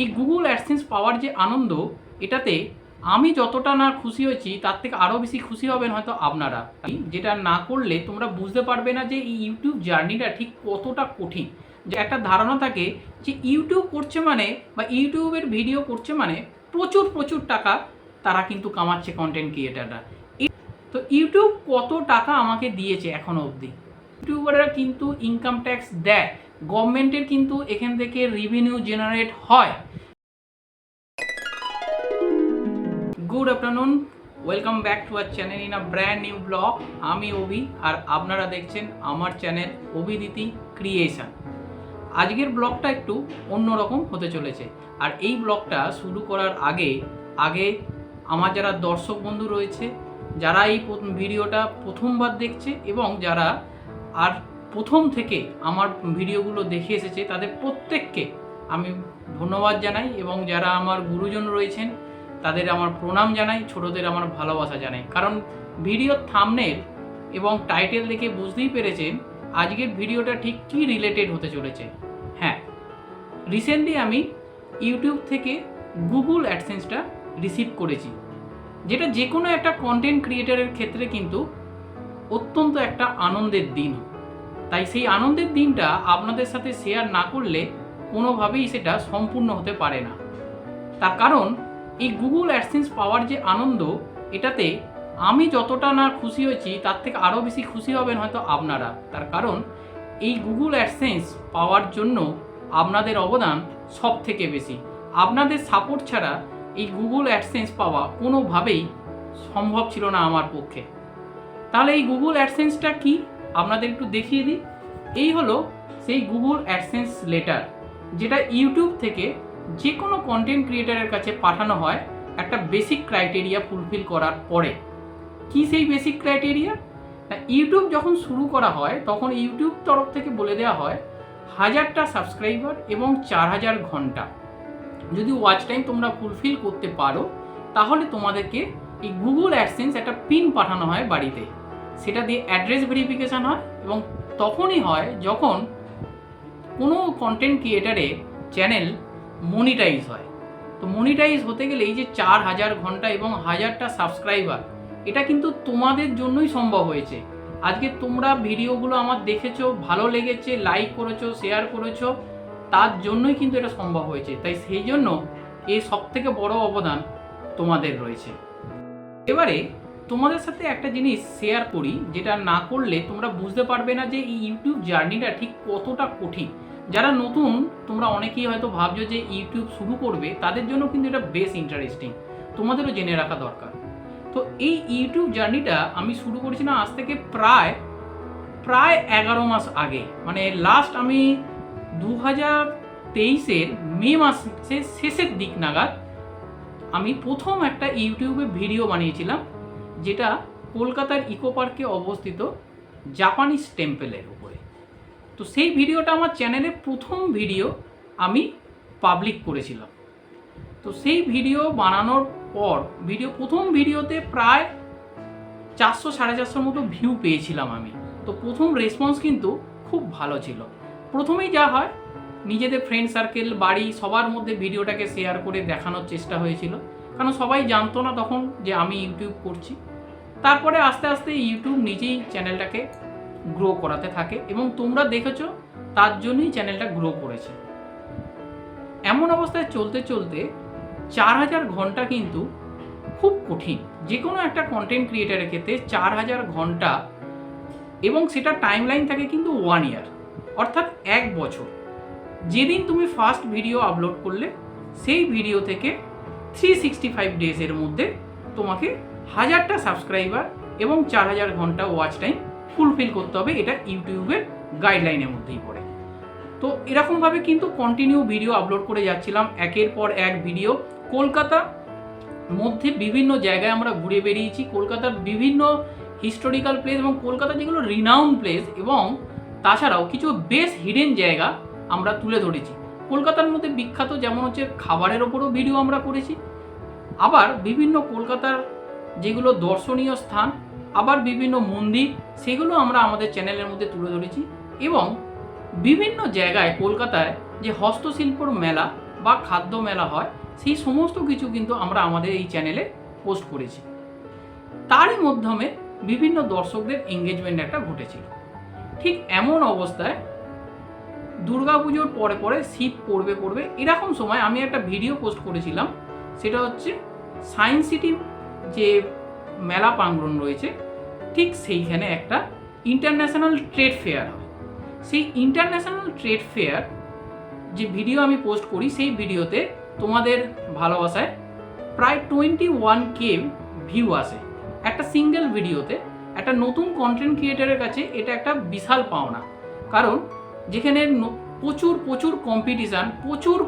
এই Google AdSense পাওয়ার যে আনন্দ, এটাতে আমি যতটা না খুশি হয়েছি, তার থেকে আরও বেশি খুশি হবেন হয়তো আপনারা। যেটা না করলে তোমরা বুঝতে পারবে না যে এই ইউটিউব জার্নিটা ঠিক কতটা কঠিন। যে একটা ধারণা থাকে যে ইউটিউব করছে মানে বা ইউটিউবের ভিডিও করছে মানে প্রচুর প্রচুর টাকা তারা কিন্তু কামাচ্ছে কন্টেন্ট ক্রিয়েটাররা তো ইউটিউব কত টাকা আমাকে দিয়েছে এখনও অবধি? ইউটিউবাররা কিন্তু ইনকাম ট্যাক্স দেয়। গভর্নমেন্টের কিন্তু এখান থেকে রেভিনিউ জেনারেট হয়। Good afternoon welcome back to our channel in a brand new vlog আমি অভি, আর আপনারা দেখছেন আমার চ্যানেল অভিদিতি ক্রিয়েশন আজকের ব্লগটা একটু অন্যরকম হতে চলেছে। আর এই ব্লগটা শুরু করার আগে আগে আমার যারা দর্শক বন্ধু রয়েছে, যারা এই ভিডিওটা প্রথমবার দেখছে এবং যারা আর প্রথম থেকে আমার ভিডিওগুলো দেখে এসেছে, তাদের প্রত্যেককে আমি ধন্যবাদ জানাই এবং যারা আমার গুরুজন রয়েছেন, তাদের আমার প্রণাম জানাই, ছোটদের আমার ভালোবাসা জানাই। কারণ ভিডিওর থামনেল এবং টাইটেল দেখে বুঝতেই পেরেছেন আজকের ভিডিওটা ঠিক কী রিলেটেড হতে চলেছে। হ্যাঁ রিসেন্টলি আমি ইউটিউব থেকে গুগল অ্যাডসেন্সটা রিসিভ করেছি, যেটা যে কোনো একটা কন্টেন্ট ক্রিয়েটারের ক্ষেত্রে কিন্তু অত্যন্ত একটা আনন্দের দিন। তাই সেই আনন্দের দিনটা আপনাদের সাথে শেয়ার না করলে কোনোভাবেই সেটা সম্পূর্ণ হতে পারে না। তার কারণ, এই গুগল অ্যাডসেন্স পাওয়ার যে আনন্দ, এটাতে আমি যতটা না খুশি হয়েছি, তার থেকে আরও বেশি খুশি হবেন হয়তো আপনারা। তার কারণ, এই গুগল অ্যাডসেন্স পাওয়ার জন্য আপনাদের অবদান সব থেকে বেশি। আপনাদের সাপোর্ট ছাড়া এই গুগল অ্যাডসেন্স পাওয়া কোনোভাবেই সম্ভব ছিল না আমার পক্ষে। তাহলে এই গুগল অ্যাডসেন্সটা কি? আপনাদের একটু দেখিয়ে দিই। এই হলো সেই গুগল অ্যাডসেন্স লেটার যেটা ইউটিউব থেকে যে কোনো কন্টেন্ট ক্রিয়েটারের কাছে পাঠানো হয় একটা বেসিক ক্রাইটেরিয়া ফুলফিল করার পরে। কি সেই বেসিক ক্রাইটেরিয়া না ইউটিউব যখন শুরু করা হয়, তখন ইউটিউব তরফ থেকে বলে দেওয়া হয়, হাজারটা সাবস্ক্রাইবার এবং চার হাজার ঘণ্টা। যদি ওয়াচ টাইম তোমরা ফুলফিল করতে পারো, তাহলে তোমাদেরকে এই গুগল অ্যাডসেন্স একটা পিন পাঠানো হয় বাড়িতে। সেটা দিয়ে অ্যাড্রেস ভেরিফিকেশান হয় এবং তখনই হয় যখন কোনো কন্টেন্ট ক্রিয়েটারে চ্যানেল মনিটাইজ হয়। তো মনিটাইজ হতে গেলে এই যে চার হাজার ঘণ্টা এবং হাজারটা সাবস্ক্রাইবার এটা কিন্তু তোমাদের জন্যই সম্ভব হয়েছে। আজকে তোমরা ভিডিওগুলো আমার দেখেছ, ভালো লেগেছে লাইক করেছ শেয়ার করেছ, তার জন্যই কিন্তু এটা সম্ভব হয়েছে। তাই সেই জন্য এই সব থেকে বড় অবদান তোমাদের রয়েছে। এবারে তোমাদের সাথে একটা জিনিস শেয়ার করি, যেটা না করলে তোমরা বুঝতে পারবে না যে এই ইউটিউব জার্নিটা ঠিক কতটা কঠিন। যারা নতুন, তোমরা অনেকেই হয়তো ভাবছ যে ইউটিউব শুরু করবে, তাদের জন্য কিন্তু এটা বেশ ইন্টারেস্টিং তোমাদেরও জেনে রাখা দরকার। তো এই ইউটিউব জার্নিটা আমি শুরু করেছিলাম আজ থেকে প্রায় প্রায় এগারো মাস আগে। মানে লাস্ট আমি দু হাজার তেইশের মে মাসের শেষের দিক নাগাদ আমি প্রথম একটা ইউটিউবে ভিডিও বানিয়েছিলাম। যেটা কলকাতার ইকো পার্কে অবস্থিত জাপানিজ টেম্পেলের উপরে। তো সেই ভিডিওটা আমার চ্যানেলে প্রথম ভিডিও আমি পাবলিক করেছিলাম। তো সেই ভিডিও বানানোর পর, ভিডিও, প্রথম ভিডিওতে প্রায় চারশো, সাড়ে চারশোর মতো ভিউ পেয়েছিলাম আমি। তো প্রথম রেসপন্স কিন্তু খুব ভালো ছিল। প্রথমেই যা হয়, নিজেদের ফ্রেন্ড সার্কেল বাড়ি, সবার মধ্যে ভিডিওটাকে শেয়ার করে দেখানোর চেষ্টা হয়েছিল। কারণ সবাই জানতো না তখন যে আমি ইউটিউব করছি। তারপরে আস্তে আস্তে ইউটিউব নিজেই চ্যানেলটাকে গ্রো করাতে থাকে এবং তোমরা দেখেছ তার জন্যই চ্যানেলটা গ্রো করেছে। এমন অবস্থায় চলতে চলতে চার হাজার ঘণ্টা কিন্তু খুব কঠিন। যে কোনো একটা কন্টেন্ট ক্রিয়েটারের ক্ষেত্রে চার হাজার ঘণ্টা এবং সেটা টাইম লাইন থাকে কিন্তু ওয়ান ইয়ার অর্থাৎ এক বছর। যেদিন তুমি ফার্স্ট ভিডিও আপলোড করলে, সেই ভিডিও থেকে থ্রি সিক্সটি ফাইভ ডেজের মধ্যে তোমাকে হাজারটা সাবস্ক্রাইবার এবং চার হাজার ঘণ্টা ওয়াচ টাইম ফুলফিল করতে হবে, এটা ইউটিউবের গাইডলাইনের মধ্যেই পড়ে। তো এরকমভাবে কিন্তু কন্টিনিউ ভিডিও আপলোড করে যাচ্ছিলাম, একের পর এক ভিডিও কলকাতা মধ্যে বিভিন্ন জায়গায় আমরা ঘুরে বেরিয়েছি কলকাতার বিভিন্ন হিস্টোরিক্যাল প্লেস এবং কলকাতা যেগুলো রিনাউন প্লেস এবং তাছাড়াও কিছু বেশ হিডেন জায়গা আমরা তুলে ধরেছি। কলকাতার মধ্যে বিখ্যাত যেমন হচ্ছে খাবারের ওপরও ভিডিও আমরা করেছি। আবার বিভিন্ন কলকাতার যেগুলো দর্শনীয় স্থান, আবার বিভিন্ন মন্দির, সেগুলো আমরা আমাদের চ্যানেলের মধ্যে তুলে ধরেছি এবং বিভিন্ন জায়গায় কলকাতায় যে হস্তশিল্পর মেলা বা খাদ্য মেলা হয়, সেই সমস্ত কিছু কিন্তু আমরা আমাদের এই চ্যানেলে পোস্ট করেছি। তারই মাধ্যমে বিভিন্ন দর্শকদের এঙ্গেজমেন্ট একটা ঘটেছিল। ঠিক এমন অবস্থায় দুর্গাপুজোর পরে পরে শীত পড়বে পড়বে, এরকম সময় আমি একটা ভিডিও পোস্ট করেছিলাম, সেটা হচ্ছে সায়েন্স সিটি যে মেলা প্রাঙ্গণ রয়েছে, ঠিক সেইখানে একটা ইন্টারন্যাশনাল ট্রেড ফেয়ার হয় সেই ইন্টারন্যাশনাল ট্রেড ফেয়ার যে ভিডিও আমি পোস্ট করি, সেই ভিডিওতে তোমাদের ভালোবাসায় প্রায় টোয়েন্টি ওয়ান কে ভিউ আসে। একটা সিঙ্গেল ভিডিওতে একটা নতুন কন্টেন্ট ক্রিয়েটারের কাছে এটা একটা বিশাল পাওনা। কারণ যেখানে প্রচুর প্রচুর কম্পিটিশান প্রচুর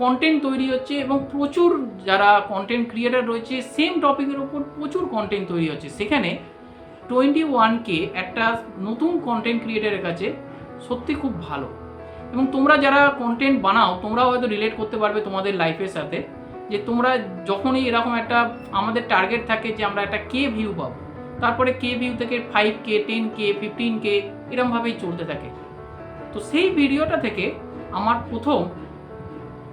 কন্টেন্ট তৈরি হচ্ছে এবং প্রচুর যারা কন্টেন্ট ক্রিয়েটার রয়েছে সেম টপিকের উপর প্রচুর কন্টেন্ট তৈরি হচ্ছে। সেখানে টোয়েন্টি ওয়ানকে একটা নতুন কন্টেন্ট ক্রিয়েটারের কাছে সত্যি খুব ভালো। এবং তোমরা যারা কন্টেন্ট বানাও, তোমরাও হয়তো রিলেট করতে পারবে তোমাদের লাইফের সাথে, যে তোমরা যখনই এরকম একটা আমাদের টার্গেট থাকে যে আমরা একটা কে ভিউ পাবো, তারপরে কে ভিউ থেকে five K ten K fifteen K এরমভাবেই চলতে থাকে। তো সেই ভিডিওটা থেকে আমার প্রথম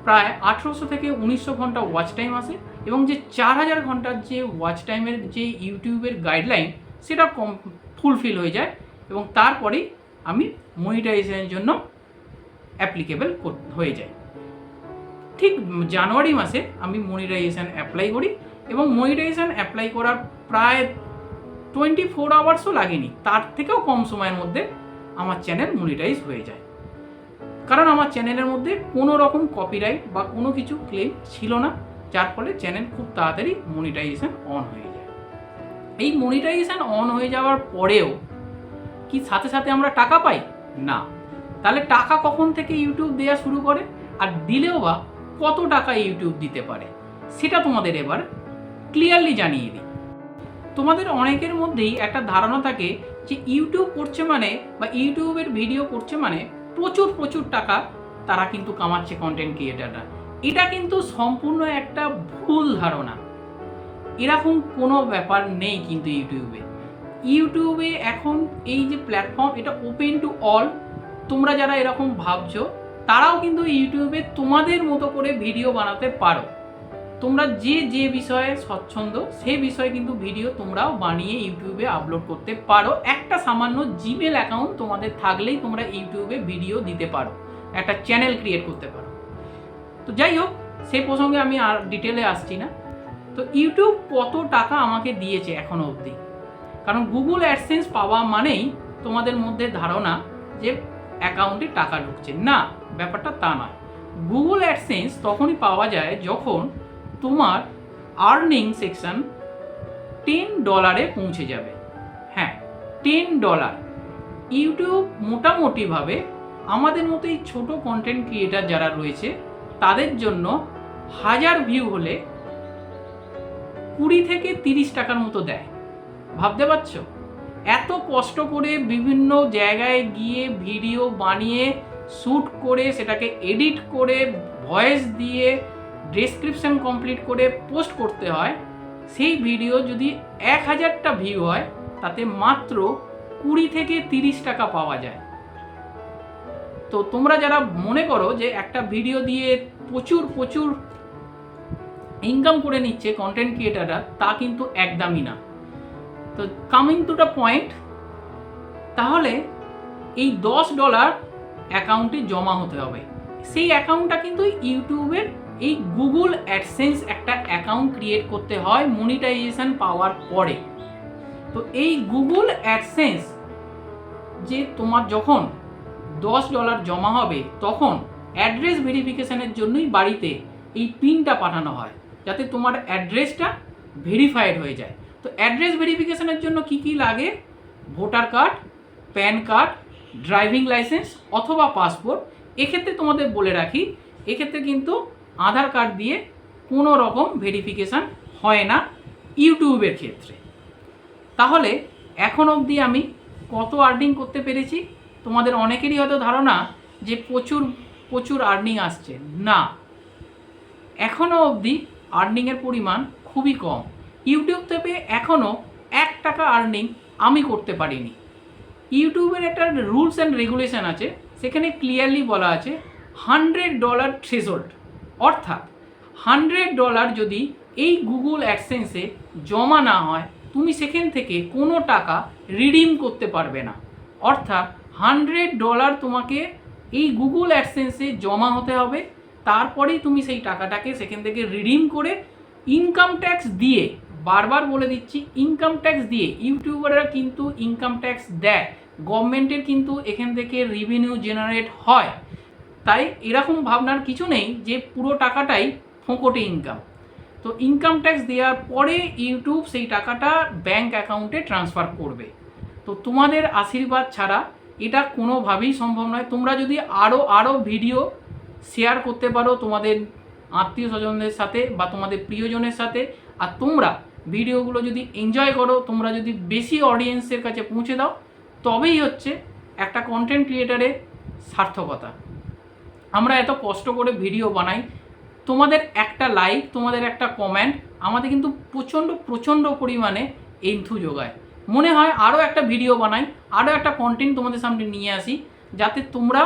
প্রায় আঠেরোশো থেকে উনিশশো ঘণ্টা ওয়াচ টাইম আসে এবং যে চার হাজার ঘণ্টার যে ওয়াচ টাইমের যে ইউটিউবের গাইডলাইন সেটা কম ফুলফিল হয়ে যায় এবং তারপরেই আমি মনিটাইজেশনের জন্য অ্যাপ্লিকেবল হয়ে যায় ঠিক জানুয়ারি মাসে আমি মনিটাইজেশন অ্যাপ্লাই করি এবং মনিটাইজেশন অ্যাপ্লাই করার প্রায় টোয়েন্টি ফোর আওয়ার্সও লাগেনি। তার থেকেও কম সময়ের মধ্যে আমার চ্যানেল মনিটাইজ হয়ে যায়। কারণ আমার চ্যানেলের মধ্যে কোনো রকম কপিরাইট বা কোনো কিছু ক্লেম ছিল না, যার ফলে চ্যানেল খুব তাড়াতাড়ি মনিটাইজেশন অন হয়ে যায়। এই মনিটাইজেশন অন হয়ে যাওয়ার পরেও কি সাথে সাথে আমরা টাকা পাই? না। তাহলে টাকা কখন থেকে ইউটিউব দেওয়া শুরু করে? আর দিলেও বা কত টাকা ইউটিউব দিতে পারে? সেটা তোমাদের এবার ক্লিয়ারলি জানিয়ে দিই। তোমাদের অনেকের মধ্যেই একটা ধারণা থাকে যে ইউটিউব করছে মানে বা ইউটিউবের ভিডিও করছে মানে প্রচুর প্রচুর টাকা তারা কিন্তু কামাচ্ছে কন্টেন্ট ক্রিয়েটাররা এটা কিন্তু সম্পূর্ণ একটা ভুল ধারণা। এরকম কোনো ব্যাপার নেই কিন্তু ইউটিউবে। ইউটিউবে এখন এই যে প্ল্যাটফর্ম এটা ওপেন টু অল তোমরা যারা এরকম ভাবছ, তারাও কিন্তু ইউটিউবে তোমাদের মতো করে ভিডিও বানাতে পারো। তোমরা যে যে বিষয়ে স্বচ্ছন্দ, সেই বিষয়ে কিন্তু ভিডিও তোমরাও বানিয়ে ইউটিউবে আপলোড করতে পারো। একটা সামান্য জিমেল অ্যাকাউন্ট তোমাদের থাকলেই তোমরা ইউটিউবে ভিডিও দিতে পারো। একটা চ্যানেল ক্রিয়েট করতে পারো। তো যাই হোক, সে প্রসঙ্গে আমি আর ডিটেলে আসছি না। তো ইউটিউব কত টাকা আমাকে দিয়েছে এখনও অবধি? কারণ গুগল অ্যাডসেন্স পাওয়া মানেই তোমাদের মধ্যে ধারণা যে অ্যাকাউন্টে টাকা ঢুকছে। না, ব্যাপারটা তা নয়। গুগল অ্যাডসেন্স তখনই পাওয়া যায় যখন তোমার আর্নিং সেকশন টেন ডলারে পৌঁছে যাবে। হ্যাঁ টেন ডলার ইউটিউব মোটামুটিভাবে আমাদের মতো এই ছোটো কন্টেন্ট ক্রিয়েটার যারা রয়েছে, তাদের জন্য হাজার ভিউ হলে কুড়ি থেকে তিরিশ টাকার মতো দেয়। ভাবতে পারছ? এত কষ্ট করে বিভিন্ন জায়গায় গিয়ে ভিডিও বানিয়ে শ্যুট করে, সেটাকে এডিট করে ভয়েস দিয়ে ডেসক্রিপশন কমপ্লিট করে পোস্ট করতে হয়, সেই ভিডিও যদি এক হাজারটা ভিউ হয়, তাতে মাত্র কুড়ি থেকে তিরিশ টাকা পাওয়া যায়। তো তোমরা যারা মনে করো যে একটা ভিডিও দিয়ে প্রচুর প্রচুর ইনকাম করে নিচ্ছে কন্টেন্ট ক্রিয়েটাররা তা কিন্তু একদমই না। তো কামিং টু দ্য পয়েন্ট তাহলে এই দশ ডলার অ্যাকাউন্টে জমা হতে হবে। সেই অ্যাকাউন্টটা কিন্তু ইউটিউবের এই গুগল অ্যাডসেন্স একটা অ্যাকাউন্ট ক্রিয়েট করতে হয় মনিটাইজেশন পাওয়ার পরে। তো এই গুগল অ্যাডসেন্স যে তোমার যখন দশ ডলার জমা হবে, তখন অ্যাড্রেস ভেরিফিকেশানের জন্যই বাড়িতে এই পিনটা পাঠানো হয়, যাতে তোমার অ্যাড্রেসটা ভেরিফাইড হয়ে যায়। তো অ্যাড্রেস ভেরিফিকেশানের জন্য কি কি লাগে? Voter card, PAN card, driving licence অথবা পাসপোর্ট। এক্ষেত্রে তোমাদের বলে রাখি, এক্ষেত্রে কিন্তু আধার কার্ড দিয়ে কোনো রকম ভেরিফিকেশান হয় না ইউটিউবের ক্ষেত্রে। তাহলে এখন অবধি আমি কত আর্নিং করতে পেরেছি? তোমাদের অনেকেরই হয়তো ধারণা যে প্রচুর প্রচুর আর্নিং আসছে। না। এখনও অবধি আর্নিংয়ের পরিমাণ খুবই কম। ইউটিউব থেকে এখনও এক টাকা আর্নিং আমি করতে পারিনি। ইউটিউবের একটা রুলস অ্যান্ড রেগুলেশন আছে। সেখানে ক্লিয়ারলি বলা আছে হান্ড্রেড ডলার থ্রেশোল্ড অর্থাৎ হান্ড্রেড ডলার যদি এই গুগল অ্যাডসেন্সে জমা না হয়, তুমি সেখান থেকে কোনো টাকা রিডিম করতে পারবে না। অর্থাৎ হান্ড্রেড ডলার তোমাকে এই গুগল অ্যাডসেন্সে জমা হতে হবে, তারপরেই তুমি সেই টাকাটাকে সেখান থেকে রিডিম করে ইনকাম ট্যাক্স দিয়ে, বারবার বলে দিচ্ছি ইনকাম ট্যাক্স দিয়ে ইউটিউবাররা কিন্তু ইনকাম ট্যাক্স দেয় গভর্নমেন্টের কিন্তু এখান থেকে রেভিনিউ জেনারেট হয়। তাই এরকম ভাবনার কিছু নেই যে পুরো টাকাটাই ফোঁকটে ইনকাম তো ইনকাম ট্যাক্স দেওয়ার পরে ইউটিউব সেই টাকাটা ব্যাংক অ্যাকাউন্টে ট্রান্সফার করবে। তো তোমাদের আশীর্বাদ ছাড়া এটা কোনোভাবেই সম্ভব নয়। তোমরা যদি আরও আরও ভিডিও শেয়ার করতে পারো তোমাদের আত্মীয় স্বজনদের সাথে বা তোমাদের প্রিয়জনের সাথে, আর তোমরা ভিডিওগুলো যদি এনজয় করো, তোমরা যদি বেশি অডিয়েন্সের কাছে পৌঁছে দাও, তবেই হচ্ছে একটা কন্টেন্ট ক্রিয়েটারের সার্থকতা। আমরা এত কষ্ট করে ভিডিও বানাই। তোমাদের একটা লাইক তোমাদের একটা কমেন্ট আমাদের কিন্তু প্রচণ্ড প্রচণ্ড পরিমাণে এন্থু যোগায়। মনে হয় আরও একটা ভিডিও বানাই আরও একটা কন্টেন্ট তোমাদের সামনে নিয়ে আসি, যাতে তোমরা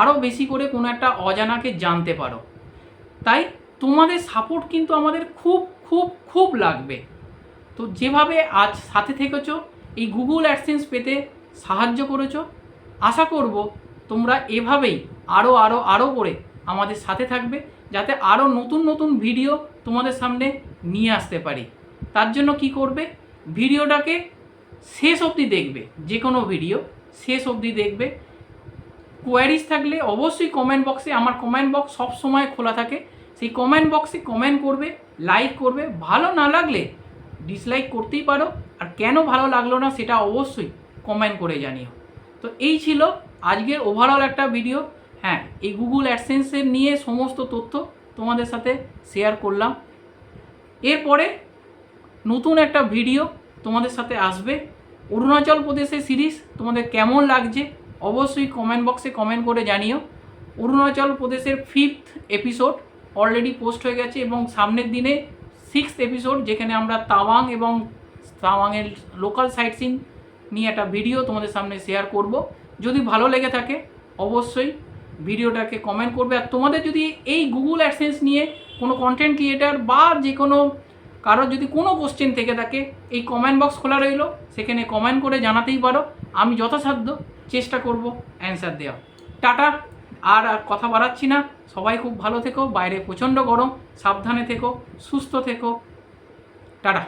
আরও বেশি করে কোনো একটা অজানাকে জানতে পারো। তাই তোমাদের সাপোর্ট কিন্তু আমাদের খুব খুব খুব লাগবে। তো যেভাবে আজ সাথে থেকেছো, এই গুগল অ্যাডসেন্স পেতে সাহায্য করেছ, আশা করব তোমরা এভাবেই আরও আরও আরও করে আমাদের সাথে থাকবে যাতে আরও নতুন নতুন ভিডিও তোমাদের সামনে নিয়ে আসতে পারি। তার জন্য কি করবে? ভিডিওটাকে শেষ অবধি দেখবে, যে কোনো ভিডিও শেষ অবধি দেখবে। কোয়ারিজ থাকলে অবশ্যই কমেন্ট বক্সে আমার কমেন্ট বক্স সব সময় খোলা থাকে। সেই কমেন্ট বক্সে কমেন্ট করবে লাইক করবে। ভালো না লাগলে ডিসলাইক করতেই পারো। আর কেন ভালো লাগল না, সেটা অবশ্যই কমেন্ট করে জানিও। তো এই ছিল আজকের ওভারঅল একটা ভিডিও হ্যাঁ এই গুগল অ্যাডসেন্সের নিয়ে সমস্ত তথ্য তোমাদের সাথে শেয়ার করলাম। এরপরে নতুন একটা ভিডিও তোমাদের সাথে আসবে। অরুণাচল প্রদেশের সিরিজ তোমাদের কেমন লাগছে অবশ্যই কমেন্ট বক্সে কমেন্ট করে জানিও। অরুণাচল প্রদেশের ফিফথ এপিসোড অলরেডি পোস্ট হয়ে গেছে এবং সামনের দিনে সিক্সথ এপিসোড যেখানে আমরা তাওয়াং এবং তাওয়াংয়ের লোকাল সাইট সিন নিয়ে একটা ভিডিও তোমাদের সামনে শেয়ার করব। যদি ভালো লেগে থাকে, অবশ্যই ভিডিওটাকে কমেন্ট করবে। আর তোমাদের যদি এই গুগল অ্যাডসেন্স নিয়ে কোনো কন্টেন্ট ক্রিয়েটার বা যে কোনো কারোর যদি কোনো কোশ্চেন থেকে থাকে, এই কমেন্ট বক্স খোলা রইল। সেখানে কমেন্ট করে জানাতেই পারো। আমি যথাসাধ্য চেষ্টা করব অ্যান্সার দেওয়া টাটা। আর আর কথা বাড়াচ্ছি না। সবাই খুব ভালো থেকো। বাইরে প্রচণ্ড গরম। সাবধানে থেকো। সুস্থ থেকো। টাটা।